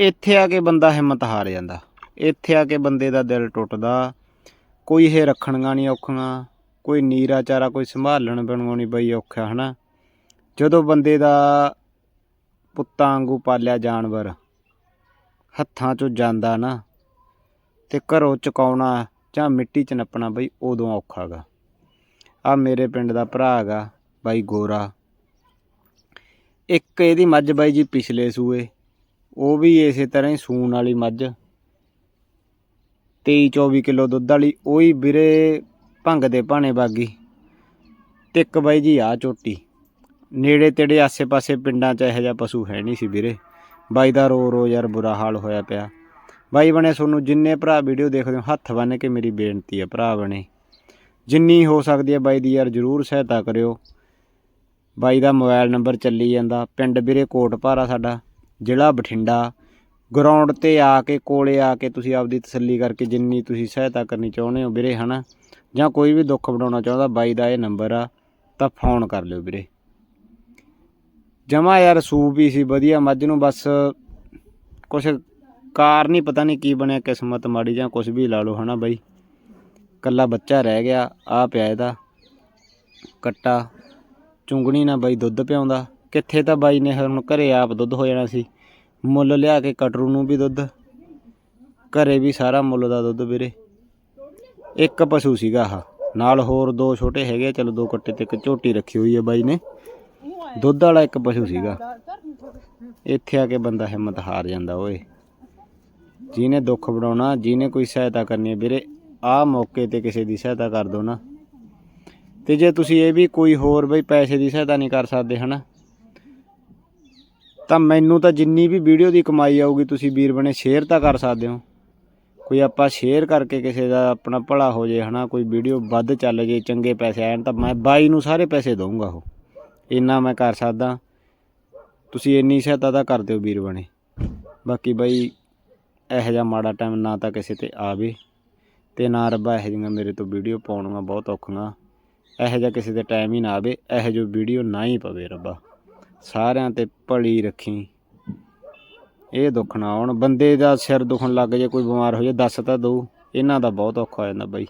ਇੱਥੇ ਆ ਕੇ ਬੰਦਾ ਹਿੰਮਤ ਹਾਰ ਜਾਂਦਾ। ਇੱਥੇ ਆ ਕੇ ਬੰਦੇ ਦਾ ਦਿਲ ਟੁੱਟਦਾ। ਕੋਈ ਇਹ ਰੱਖਣੀਆਂ ਨਹੀਂ ਔਖੀਆਂ। ਕੋਈ ਨੀਰਾ ਚਾਰਾ, ਕੋਈ ਸੰਭਾਲਣ ਬਣਾਉਣੀ ਬਈ ਔਖਾ, ਹਨਾ? ਜਦੋਂ ਬੰਦੇ ਦਾ ਪੁੱਤਾਂ ਵਾਂਗੂ ਪਾਲਿਆ ਜਾਨਵਰ ਹੱਥਾਂ 'ਚੋਂ ਜਾਂਦਾ ਨਾ ਤੇ ਘਰੋਂ ਚੁਕਾਉਣਾ ਜਾਂ ਮਿੱਟੀ 'ਚ ਨੱਪਣਾ ਬਈ ਉਦੋਂ ਔਖਾ ਗਾ। ਆ ਮੇਰੇ ਪਿੰਡ ਦਾ ਭਰਾ ਹੈਗਾ ਬਾਈ ਗੋਰਾ। ਇੱਕ ਇਹਦੀ ਮੱਝ ਬਾਈ ਜੀ ਪਿਛਲੇ ਸੂਏ। ਉਹ ਵੀ ਇਸੇ ਤਰ੍ਹਾਂ ਹੀ ਸੂਣ ਵਾਲੀ ਮੱਝ। 23 24 ਕਿਲੋ ਦੁੱਧ ਵਾਲੀ, ਉਹੀ ਵੀਰੇ ਭੰਗ ਦੇ ਭਾਣੇ ਬਾਗੀ। ਤੇ ਬਾਈ ਜੀ ਆ ਚੋਟੀ। ਨੇੜੇ ਤੇੜੇ ਆਸੇ-ਪਾਸੇ ਪਿੰਡਾਂ 'ਚ ਇਹੋ ਜਿਹਾ ਪਸ਼ੂ ਹੈ ਨਹੀਂ ਸੀ ਵੀਰੇ। ਬਾਈ ਦਾ ਰੋ ਰੋ ਯਾਰ ਬੁਰਾ ਹਾਲ ਹੋਇਆ ਪਿਆ। ਬਾਈ ਬਣੇ, ਤੁਹਾਨੂੰ ਜਿੰਨੇ ਭਰਾ ਵੀਡੀਓ ਦੇਖਦੇ ਹੋ, ਹੱਥ ਬੰਨ ਕੇ ਮੇਰੀ ਬੇਨਤੀ ਹੈ ਭਰਾ ਬਣੇ। ਜਿੰਨੀ ਹੋ ਸਕਦੀ ਹੈ ਬਾਈ ਦੀ ਯਾਰ ਜਰੂਰ ਸਹਾਇਤਾ ਕਰਿਓ। ਬਾਈ ਦਾ ਮੋਬਾਈਲ ਨੰਬਰ ਚੱਲੀ ਜਾਂਦਾ। ਪਿੰਡ ਵੀਰੇ ਕੋਟਪਾਰਾ ਸਾਡਾ। ਜ਼ਿਲ੍ਹਾ ਬਠਿੰਡਾ ਗਰਾਊਂਡ ਤੇ ਆ ਕੇ, ਕੋਲੇ ਆ ਕੇ ਤੁਸੀਂ ਆਪਦੀ ਤਸੱਲੀ ਕਰਕੇ ਜਿੰਨੀ ਤੁਸੀਂ ਸਹਾਇਤਾ ਕਰਨੀ ਚਾਹੁੰਦੇ ਹੋ ਵੀਰੇ, ਹਨਾ? ਜਾਂ ਕੋਈ ਵੀ ਦੁੱਖ ਵਡਾਉਣਾ ਚਾਹੁੰਦਾ, ਬਾਈ ਦਾ ਇਹ ਨੰਬਰ ਆ, ਤਾਂ ਫੋਨ ਕਰ ਲਿਓ ਵੀਰੇ। ਜਮਾ ਯਾਰ ਸੂਪ ਹੀ ਸੀ, ਵਧੀਆ, ਮੱਝ ਨੂੰ ਬਸ ਕੁਛ ਕਾਰ ਨਹੀਂ ਪਤਾ ਨਹੀਂ ਕੀ ਬਣਿਆ, ਕਿਸਮਤ ਮਾੜੀ ਜਾਂ ਕੁਛ ਵੀ ਲਾ ਲਓ, ਹਨਾ ਬਾਈ? ਕੱਲਾ ਬੱਚਾ ਰਹਿ ਗਿਆ ਆ ਪਿਆ ਇਹਦਾ, ਕੱਟਾ, ਚੁੰਗਣੀ ਨਾ ਬਾਈ ਦੁੱਧ ਪਿਆਉਂਦਾ। ਕਿੱਥੇ ਤਾਂ ਬਾਈ ਨੇ ਹੁਣ ਘਰੇ ਆਪ ਦੁੱਧ ਹੋ ਜਾਣਾ ਸੀ। ਮੁੱਲ ਲਿਆ ਕੇ ਕਟਰੂ ਨੂੰ ਵੀ ਦੁੱਧ। ਘਰੇ ਵੀ ਸਾਰਾ ਮੁੱਲ ਦਾ ਦੁੱਧ ਵੀਰੇ। ਇੱਕ ਪਸ਼ੂ ਸੀਗਾ ਆਹ। ਨਾਲ ਹੋਰ ਦੋ ਛੋਟੇ ਹੈਗੇ ਚਲੋ ਦੋ ਕੱਟੇ ਤੇ ਇੱਕ ਝੋਟੀ ਰੱਖੀ ਹੋਈ ਹੈ ਬਾਈ ਨੇ। ਦੁੱਧ ਵਾਲਾ ਇੱਕ ਪਸ਼ੂ ਸੀਗਾ। ਇੱਥੇ ਆ ਕੇ ਬੰਦਾ ਹਿੰਮਤ ਹਾਰ ਜਾਂਦਾ ਓਏ। ਜਿਹਨੇ ਦੁੱਖ ਬਣਾਉਣਾ, ਜਿਹਨੇ ਕੋਈ ਸਹਾਇਤਾ ਕਰਨੀ ਹੈ ਵੀਰੇ ਆਹ ਮੌਕੇ ਤੇ ਕਿਸੇ ਦੀ ਸਹਾਇਤਾ ਕਰ ਦਿਓ ਨਾ। ਤੇ ਜੇ ਤੁਸੀਂ ਇਹ ਵੀ ਕੋਈ ਹੋਰ ਬਈ ਪੈਸੇ ਦੀ ਸਹਾਇਤਾ ਨਹੀਂ ਕਰ ਸਕਦੇ ਹਨਾ। ਤਾਂ ਮੈਨੂੰ ਤਾਂ ਜਿੰਨੀ ਵੀ ਵੀਡੀਓ ਦੀ ਕਮਾਈ ਆਊਗੀ, ਤੁਸੀਂ ਵੀਰ ਬਣੇ ਸ਼ੇਅਰ ਤਾਂ ਕਰ ਸਕਦੇ ਹੋ। ਕੋਈ ਆਪਾਂ ਸ਼ੇਅਰ ਕਰਕੇ ਕਿਸੇ ਦਾ ਆਪਣਾ ਭਲਾ ਹੋ ਜੇ, ਹਨਾ, ਕੋਈ ਵੀਡੀਓ ਵੱਧ ਚੱਲ ਜੇ, ਚੰਗੇ ਪੈਸੇ ਆਣ ਤਾਂ ਮੈਂ ਬਾਈ ਨੂੰ ਸਾਰੇ ਪੈਸੇ ਦਊਂਗਾ ਉਹ। ਇੰਨਾ ਮੈਂ ਕਰ ਸਕਦਾ। ਤੁਸੀਂ ਇੰਨੀ ਸਹਾਇਤਾ ਤਾਂ ਕਰ ਦਿਓ ਵੀਰ ਬਣੇ। ਬਾਕੀ ਬਾਈ, ਇਹੋ ਜਿਹਾ ਮਾੜਾ ਟਾਈਮ ਨਾ ਤਾਂ ਕਿਸੇ ਤੇ ਆਵੇ। ਤੇ ਨਾ ਰੱਬਾ ਇਹੋ ਜਿਹੀਆਂ ਮੇਰੇ ਤੋਂ ਵੀਡੀਓ ਪਾਉਣੀਆਂ ਬਹੁਤ ਔਖੀਆਂ। ਇਹੋ ਜਿਹਾ ਕਿਸੇ ਤੇ ਟਾਈਮ ਹੀ ਨਾ ਆਵੇ, ਇਹੋ ਜਿਹੀ ਵੀਡੀਓ ਨਾ ਹੀ ਪਵੇ ਰੱਬਾ। ਸਾਰਿਆਂ ਤੇ ਭਲੀ ਰੱਖੀ। ਇਹ ਦੁੱਖ ਨਾ ਆਉਣ ਬੰਦੇ ਦਾ ਸਿਰ ਦੁਖਣ ਲੱਗ ਜੇ, ਕੋਈ ਬਿਮਾਰ ਹੋ ਜੇ, ਦੱਸ ਤਾਂ ਦਊ। ਇਹਨਾਂ ਦਾ ਬਹੁਤ ਔਖਾ ਹੋ ਜਾਂਦਾ ਬਾਈ।